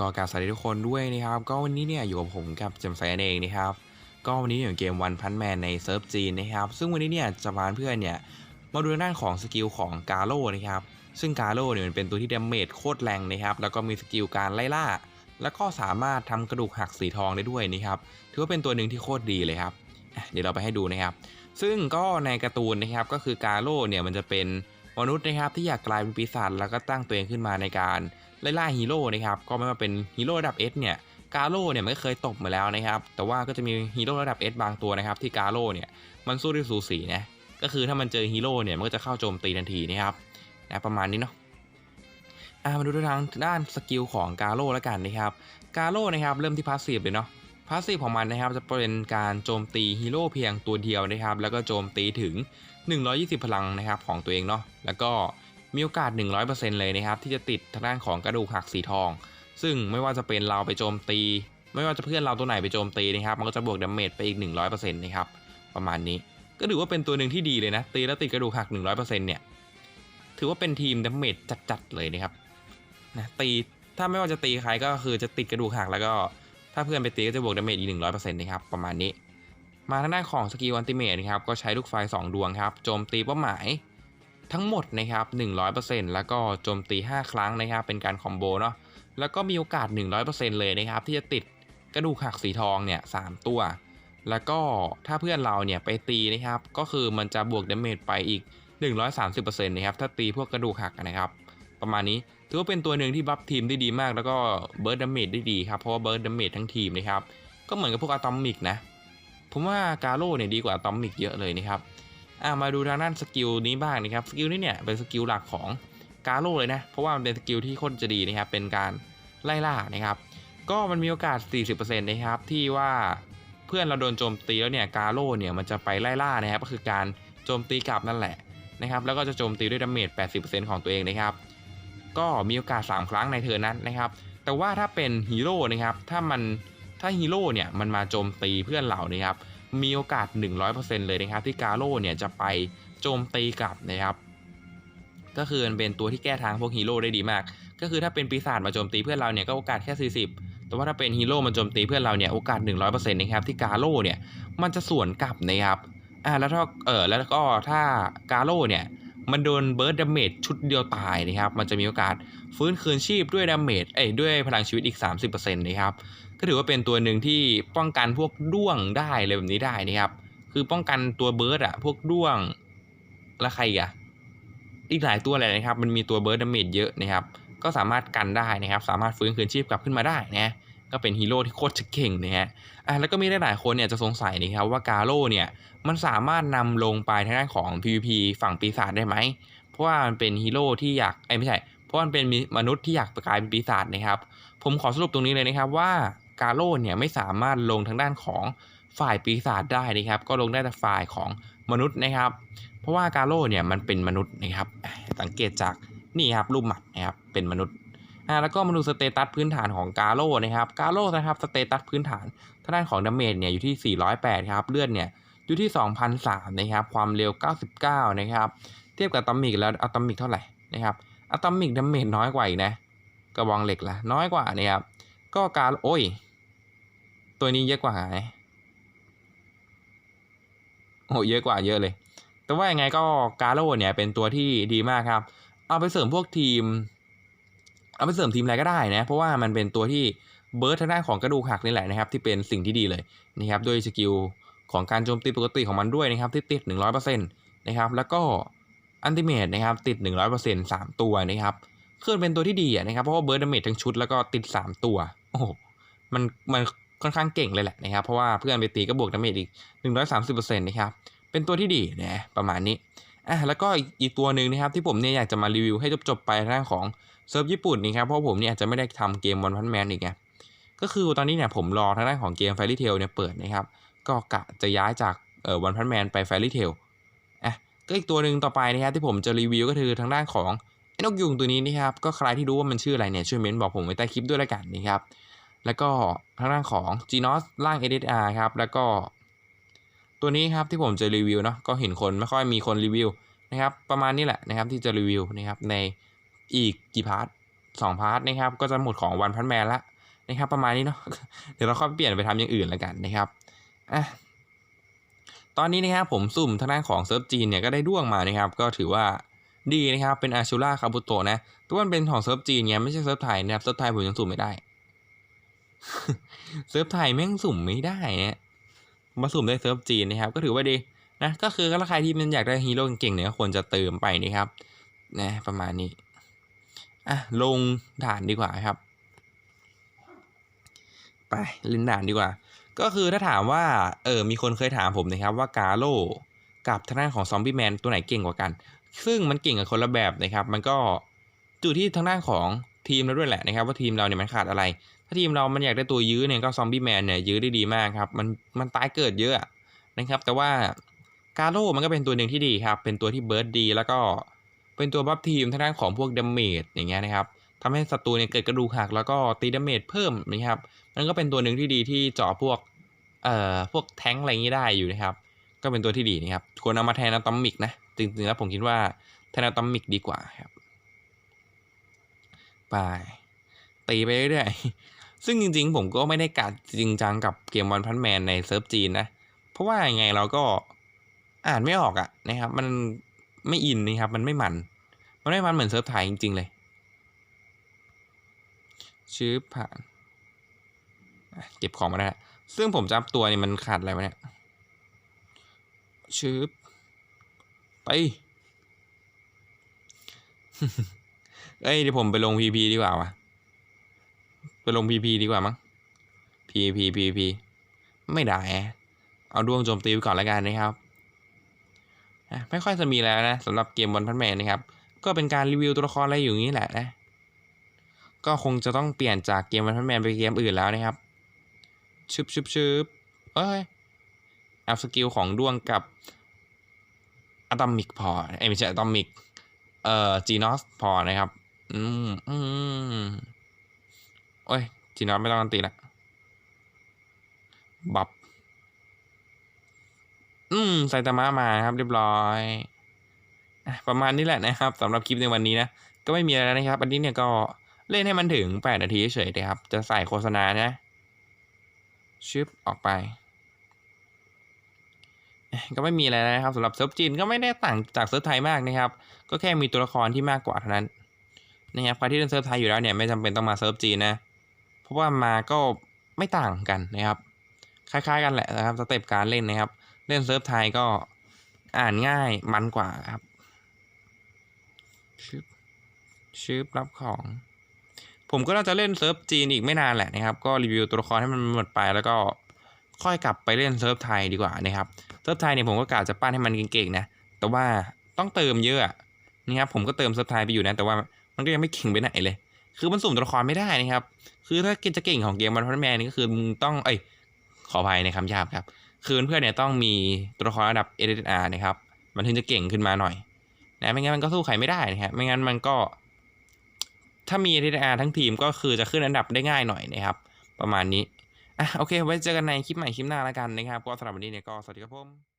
ก็กราบสวัสดีทุกคนด้วยนะครับ ก็วันนี้เนี่ยอยู่กับผมกับจำใสเองนะครับ ก็วันนี้อยู่เกมวันพันแมนในเซิร์ฟจีนนะครับ ซึ่งวันนี้เนี่ยจะพาเพื่อนเนี่ยมาดูด้านของสกิลของกาโลนะครับ ซึ่งกาโลเนี่ยมันเป็นตัวที่ดาเมจโคตรแรงนะครับ แล้วก็มีสกิลการไล่ล่า แล้วก็สามารถทำกระดูกหักสีทองได้ด้วยนะครับ ถือว่าเป็นตัวหนึ่งที่โคตรดีเลยครับ เดี๋ยวเราไปให้ดูนะครับ ซึ่งก็ในการ์ตูนนะครับก็คือกาโลเนี่ยมันจะเป็น มนุษย์นะครับที่อยากกลายเป็นปีศาจแล้วก็ตั้งตัวเองขึ้นมาในการไล่ล่าฮีโร่นะครับก็ไม่ว่าเป็นฮีโร่ระดับ S เนี่ยกาโลเนี่ยมันก็เคยตบมาแล้วนะครับแต่ว่าก็จะมีฮีโร่ระดับ S บางตัวนะครับที่กาโลเนี่ยมันสู้ด้วยสูสีนะก็คือถ้ามันเจอฮีโร่เนี่ยมันก็จะเข้าโจมตีทันทีนะครับนะประมาณนี้เนาะอะมาดูทางด้านสกิลของกาโลแล้วกันนะครับกาโลนะครับเริ่มที่พาสซีฟเลยเนาะ พาสซีฟของมันนะครับจะเป็นการโจมตีฮีโร่เพียงตัวเดียวนะครับ แล้วก็โจมตีถึง 120 พลังนะครับของตัวเองเนาะแล้วก็มีโอกาส 100%เลยนะครับ ที่จะติดทางด้านของกระดูกหักสีทอง ซึ่งไม่ว่าจะเป็นเราไปโจมตี ไม่ว่าจะเพื่อนเราตัวไหนไปโจมตีนะครับ มันก็จะบวกดาเมจไปอีก 100%นะครับประมาณนี้ก็ถือว่าเป็นตัวหนึ่งที่ดีเลยนะ ตีแล้วติดกระดูกหัก 100%เนี่ยถือว่าเป็นทีมดาเมจจัดๆเลยนะครับนะตีถ้าไม่ว่าจะตีใครก็คือจะติดกระดูกหักแล้วก็ ถ้าเพื่อนไปตีก็จะบวกดาเมจอีกหนึ่งร้อยเปอร์เซ็นต์นะครับประมาณนี้ มาทางด้านของสกิลอันติเมทนะครับก็ใช้ลูกไฟ 2 ดวงครับโจมตีเป้าหมายทั้งหมดนะครับ 100%แล้วก็โจมตี 5 ครั้งนะครับ เป็นการคอมโบเนาะ แล้วก็มีโอกาส 100%เลยนะครับ ที่จะติดกระดูกหักสีทองเนี่ยสตัว แล้วก็ถ้าเพื่อนเราเนี่ยไปตีนะครับ ก็คือมันจะบวกดาเมจไปอีก 130%นะครับ ถ้าตีพวกกระดูกหักนะครับ ประมาณนี้ ถือว่าเป็นตัวหนึ่งที่บัฟทีมได้ดีมาก แล้วก็เบิร์ดดาเมจได้ดีครับ เพราะว่าเบิร์ดดาเมจทั้งทีมนะครับ ก็เหมือนกับพวกอะตอมิกนะ ผมว่ากาโร่เนี่ยดีกว่าอะตอมิกเยอะเลยนะครับอ่ามาดูทางด้านสกิลนี้บ้างนะครับ สกิลนี้เนี่ยเป็นสกิลหลักของกาโร่เลยนะ เพราะว่ามันเป็นสกิลที่โคตรจะดีนะครับ เป็นการไล่ล่านะครับ ก็มันมีโอกาส 40%นะครับ ที่ว่าเพื่อนเราโดนโจมตีแล้วเนี่ย กาโร่เนี่ยมันจะไปไล่ล่านะครับ ก็คือการโจมตีกลับนั่นแหละนะครับ แล้วก็จะโจมตีด้วยดาเมจ 80%ของตัวเองนะครับ ก็มีโอกาส 3 ครั้งในเทิร์นนั้นนะครับ แต่ว่าถ้าเป็นฮีโร่นะครับ ถ้ามันถ้าฮีโร่เนี่ยมันมาโจมตีเพื่อนเรานะครับ มีโอกาส 100%เลยนะครับ ที่กาโร่เนี่ยจะไปโจมตีกลับนะครับ ก็คือมันเป็นตัวที่แก้ทางพวกฮีโร่ได้ดีมาก ก็คือถ้าเป็นปีศาจมาโจมตีเพื่อนเราเนี่ยก็โอกาสแค่ 40 แต่ว่าถ้าเป็นฮีโร่มาโจมตีเพื่อนเราเนี่ยโอกาส 100%นะครับที่กาโร่เนี่ยมันจะสวนกลับนะครับอ่าแล้วถ้าเออแล้วก็ถ้ากาโร่เนี่ย มันโดนเบิร์ดดาเมจชุดเดียวตายนะครับ มันจะมีโอกาสฟื้นคืนชีพด้วยดาเมจเอ้ยด้วยพลังชีวิตอีก 30%นะครับ ก็ถือว่าเป็นตัวหนึ่งที่ป้องกันพวกด้วงได้อะไรแบบนี้ได้นะครับ คือป้องกันตัวเบิร์ดอะพวกด้วง แล้วใครอะอีกหลายตัวเลยนะครับ มันมีตัวเบิร์ดดาเมจเยอะนะครับ ก็สามารถกันได้นะครับ สามารถฟื้นคืนชีพกลับขึ้นมาได้นะ ก็เป็นฮีโร่ที่โคตรจะเก่งนะฮะอะแล้วก็มีหลายๆคนเนี่ยจะสงสัยนะครับว่ากาโร่เนี่ยมันสามารถนำลงไปทางด้านของ PVP ฝั่งปีศาจได้ไหม เพราะว่ามันเป็นฮีโร่ที่อยากไอ้ไม่ใช่ เพราะมันเป็นมนุษย์ที่อยากกลายเป็นปีศาจนะครับ ผมขอสรุปตรงนี้เลยนะครับว่ากาโร่เนี่ยไม่สามารถลงทางด้านของฝ่ายปีศาจได้นะครับ ก็ลงได้แต่ฝ่ายของมนุษย์นะครับ เพราะว่ากาโร่เนี่ยมันเป็นมนุษย์นะครับ สังเกตจากนี่ครับรูปหมัดนะครับเป็นมนุษย์ อ่าแล้วก็มาดูสเตตัสพื้นฐานของกาโร่นะครับกาโร่นะครับสเตตัสพื้นฐานทางด้านของดาเมจเนี่ยอยู่ที่ 408 ครับ เลือดเนี่ยอยู่ที่ 2,003นะครับ ความเร็ว 99 นะครับ เทียบกับอะตอมิกแล้วอะตอมิกเท่าไหร่นะครับอะตอมิกดาเมจน้อยกว่าอีกนะกระบองเหล็กละน้อยกว่านะครับก็การโอ้ย ตัวนี้เยอะกว่าไหมโอ้เยอะกว่าเยอะเลย แต่ว่ายังไงก็กาโร่เนี่ยเป็นตัวที่ดีมากครับ เอาไปเสริมพวกทีม เอาไปเสริมทีมอะไรก็ได้นะ เพราะว่ามันเป็นตัวที่เบิร์ดทางด้านของกระดูกหักนี่แหละนะครับ ที่เป็นสิ่งที่ดีเลยนะครับด้วยสกิลของการโจมตีปกติของมันด้วยนะครับที่ติด 100%นะครับแล้วก็อันติเมตนะครับติด 100% 3 ตัวนะครับคือเป็นตัวที่ดีนะครับเพราะว่าเบิร์ดดาเมจทั้งชุดแล้วก็ติด 3 ตัวโอ้โหมันมันค่อนข้างเก่งเลยแหละนะครับเพราะว่าเพื่อนไปตีก็บวกดาเมจอีก 130%นะครับเป็นตัวที่ดีนะประมาณนี้อะแล้วก็อีกตัวหนึ่งนะครับที่ผมเนี่ยอยากจะมารีวิวให้จบๆไปทางด้านของ เซิร์ฟญี่ปุ่นนี่ครับเพราะผมเนี่ยอาจจะไม่ได้ทำเกมวันพันแมนอีกไงก็คือตอนนี้เนี่ยผมรอทางด้านของเกมไฟรี่เทลเนี่ยเปิดนะครับ ก็กะจะย้ายจากเอ่อวันพันแมนไปแฟรี่เทลอะก็อีกตัวหนึ่งต่อไปนะครับที่ผมจะรีวิวก็คือทางด้านของไอ้นกยุงตัวนี้นะครับก็ใครที่รู้ว่ามันชื่ออะไรเนี่ยช่วยเม้นบอกผมไว้ใต้คลิปด้วยละกันนะครับแล้วก็ทางด้านของ g ีนอสล่าง SSR ครับแล้วก็ตัวนี้ครับที่ผมจะรีวิวเนาะก็เห็นคนไม่ค่อยมีคนรีวิวนะครับประมาณนี้แหละนะครับที่จะรีวิวนะครับใน อีกกี่พาร์ทสองพาร์ทนะครับ ก็จะหมดของวันพันแมนละนะครับ ประมาณนี้เนาะเดี๋ยวเราค่อยเปลี่ยนไปทำอย่างอื่นแล้วกันนะครับอะตอนนี้นะครับผมสุ่มทางด้านของเซิร์ฟจีนเนี่ยก็ได้ด้วงมานะครับ ก็ถือว่าดีนะครับเป็นอาชูล่าคาบุโตะนะต่ว่ามันเป็นของเซิร์ฟจีนไงไม่ใช่เซิร์ฟไทยนะครับเซิร์ฟไทยผมยังสุ่มไม่ได้เซิร์ฟไทยแม่งสุ่มไม่ได้เนี่ยมาสุ่มได้เซิร์ฟจีนนะครับ ก็ถือว่าดีนะก็คือถ้าใครที่มันอยากได้ฮีโร่เก่งๆเนี่ยก็ควรจะเติมไปนะครับนะประมาณนี้ อะลงด่านดีกว่าครับ ไปเล่นด่านดีกว่า ก็คือถ้าถามว่าเออมีคนเคยถามผมนะครับว่ากาโลกับทางด้านของซอมบี้แมนตัวไหนเก่งกว่ากัน ซึ่งมันเก่งกับคนละแบบนะครับ มันก็อยู่ที่ทางด้านของทีมเราด้วยแหละนะครับ ว่าทีมเราเนี่ยมันขาดอะไร ถ้าทีมเรามันอยากได้ตัวยื้อเนี่ยก็ซอมบี้แมนเนี่ยยื้อได้ดีมากครับ มันมันตายเกิดเยอะนะครับ แต่ว่ากาโลมันก็เป็นตัวหนึ่งที่ดีครับ เป็นตัวที่เบิร์ดดีแล้วก็ เป็นตัวบัฟทีมทางด้านของพวกดาเมจอย่างเงี้ยนะครับทำให้ศัตรูเนี่ยเกิดกระดูกหักแล้วก็ตีดาเมจเพิ่มนะครับมันก็เป็นตัวหนึ่งที่ดีที่เจาะพวกเอ่อพวกแท้งอะไรอย่างนี้ได้อยู่นะครับ ก็เป็นตัวที่ดีนะครับควรเอามาแทนอะตอมิกนะจริงๆแล้วผมคิดว่าแทนอะตอมิกดีกว่าครับไปตีไปเรื่อยๆซึ่งจริงๆ ผมก็ไม่ได้กัดจริงจังกับเกมวันพันแมนในเซิร์ฟจีนนะ เพราะว่ายังไงเราก็อ่านไม่ออกอะนะครับ มันไม่อินนะครับ มันไม่มัน มันไม่มันเหมือนเซิร์ฟไทยจริง ๆ เลย ชื่อผ่านเก็บของมาได้ซึ่งผมจับตัวนี่มันขาดอะไรวะเนี่ยชืบไปเอ้ยเดี๋ยวผมไปลงพีพีดีกว่าวะไปลงพีพีดีกว่ามั้งพีพีพีพีไม่ได้ เอาดวงโจมตีไปก่อนแล้วกันนะครับ ไม่ค่อยจะมีแล้วนะสำหรับเกมวันพันแมนนะครับ ก็เป็นการรีวิวตัวละครอะไรอยู่นี้แหละนะ ก็คงจะต้องเปลี่ยนจากเกมวันพันแมนไปเกมอื่นแล้วนะครับชึบชึบชึบเอ้ยอัพสกิลของดวงกับอะตอมิกพอไอ้ไม่ใช่อะตอมิกเอ่อจีนอสพอนะครับ อืมอืมโอ้ยจีนอสไม่ต้องกันตีละบับ อืมไซตามะมาครับเรียบร้อย ประมาณนี้แหละนะครับสำหรับคลิปในวันนี้นะก็ไม่มีอะไรนะครับ อันนี้เนี่ยก็เล่นให้มันถึง 8 นาทีเฉยๆนะครับ จะใส่โฆษณานะชึบออกไป ก็ไม่มีอะไรนะครับสำหรับเซิร์ฟจีนก็ไม่ได้ต่างจากเซิร์ฟไทยมากนะครับ ก็แค่มีตัวละครที่มากกว่าเท่านั้นนะครับใครที่เล่นเซิร์ฟไทยอยู่แล้วเนี่ยไม่จำเป็นต้องมาเซิร์ฟจีนนะ เพราะว่ามาก็ไม่ต่างกันนะครับ คล้ายๆกันแหละนะครับสเต็ปการเล่นนะครับ เล่นเซิร์ฟไทยก็อ่านง่ายมันกว่าครับ ชึบชึบรับของ ผมก็น่าจะเล่นเซิร์ฟจีนอีกไม่นานแหละนะครับ ก็รีวิวตัวละครให้มันหมดไปแล้วก็ค่อยกลับไปเล่นเซิร์ฟไทยดีกว่านะครับ เซิร์ฟไทยเนี่ยผมก็กะจะปั้นให้มันเก่งๆนะ แต่ว่าต้องเติมเยอะนะครับ ผมก็เติมเซิร์ฟไทยไปอยู่นะ แต่ว่ามันก็ยังไม่เก่งไปไหนเลย คือมันสุ่มตัวละครไม่ได้นะครับ คือถ้าเกมจะเก่งของเกมมันพันแมนนี่ก็คือมึงต้อง เอ้ย ขออภัยในคำหยาบครับ คือเพื่อนเนี่ยต้องมีตัวละครระดับ a d r นะครับ มันถึงจะเก่งขึ้นมาหน่อย นะไม่งั้นมันก็สู้ใครไม่ได้นะครับไม่งั้นมันก็ ถ้ามี a d r ทั้งทีมก็คือจะขึ้นอันดับได้ง่ายหน่อยนะครับ ประมาณนี้อะโอเค ไว้เจอกันในคลิปใหม่คลิปหน้าแล้วกันนะครับ ก็สำหรับวันนี้เนี่ยก็สวัสดีครับผม